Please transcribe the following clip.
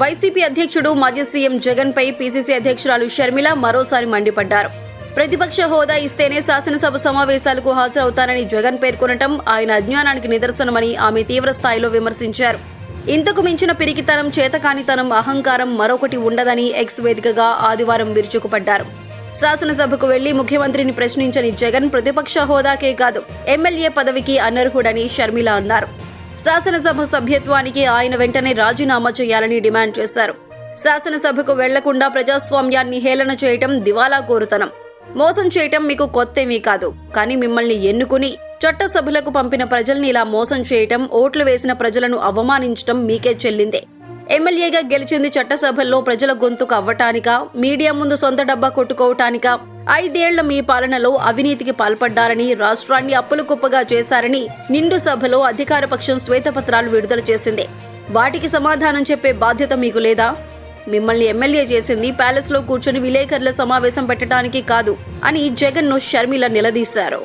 YCP అధ్యక్షుడు మాజీ CM Jagan పై PCC అధ్యక్షురాలు షర్మిల మరోసారి మండిపడ్డారు. ప్రతిపక్ష హోదా ఇస్తేనే శాసనసభ సమావేశాలకు హాజరవుతానని జగన్ పేర్కొనటం ఆయన అజ్ఞానానికి నిదర్శనమని ఆమె తీవ్ర స్థాయిలో విమర్శించారు. ఇంతకు మించిన పిరికితనం చేతకానితనం అహంకారం మరొకటి ఉండదని ఎక్స్ వేదికగా ఆదివారం విరుచుకుపడ్డారు. శాసనసభకు వెళ్ళి ముఖ్యమంత్రిని ప్రశ్నించని జగన్ ప్రతిపక్ష హోదాకే కాదు ఎమ్మెల్యే పదవికి అనర్హుడని షర్మిల అన్నారు. శాసనసభ సభ్యత్వానికి ఆయన వెంటనే రాజీనామా చేయాలని డిమాండ్ చేశారు. శాసనసభకు వెళ్ళకుండా ప్రజాస్వామ్యాన్ని హేళన చేయటం దివాలా కోరుతనం. మోసం చేయటం మీకు కొత్తేమీ కాదు. కానీ మిమ్మల్ని ఎన్నుకుని చట్టసభలకు పంపిన ప్రజల్ని ఇలా మోసం చేయటం ఓట్లు వేసిన ప్రజలను అవమానించటం మీకే చెల్లిందే. ఎమ్మెల్యేగా గెలిచింది చట్టసభల్లో ప్రజల గొంతుకు అవ్వటానికా మీడియా ముందు సొంత డబ్బా కొట్టుకోవటానికా ఐదేళ్ళ మీ పాలనలో అవినీతికి పాల్పడ్డారని రాష్ట్రాన్ని అప్పుల కుప్పగా చేశారని నిండు సభలో అధికారపక్షం శ్వేతపత్రాలు విడుదల చేసింది. వాటికి సమాధానం చెప్పే బాధ్యత మీకు లేదా? మిమ్మల్ని ఎమ్మెల్యే చేసింది ప్యాలెస్లో కూర్చొని విలేకరుల సమావేశం పెట్టడానికి కాదు అని జగన్ను షర్మిల నిలదీశారు.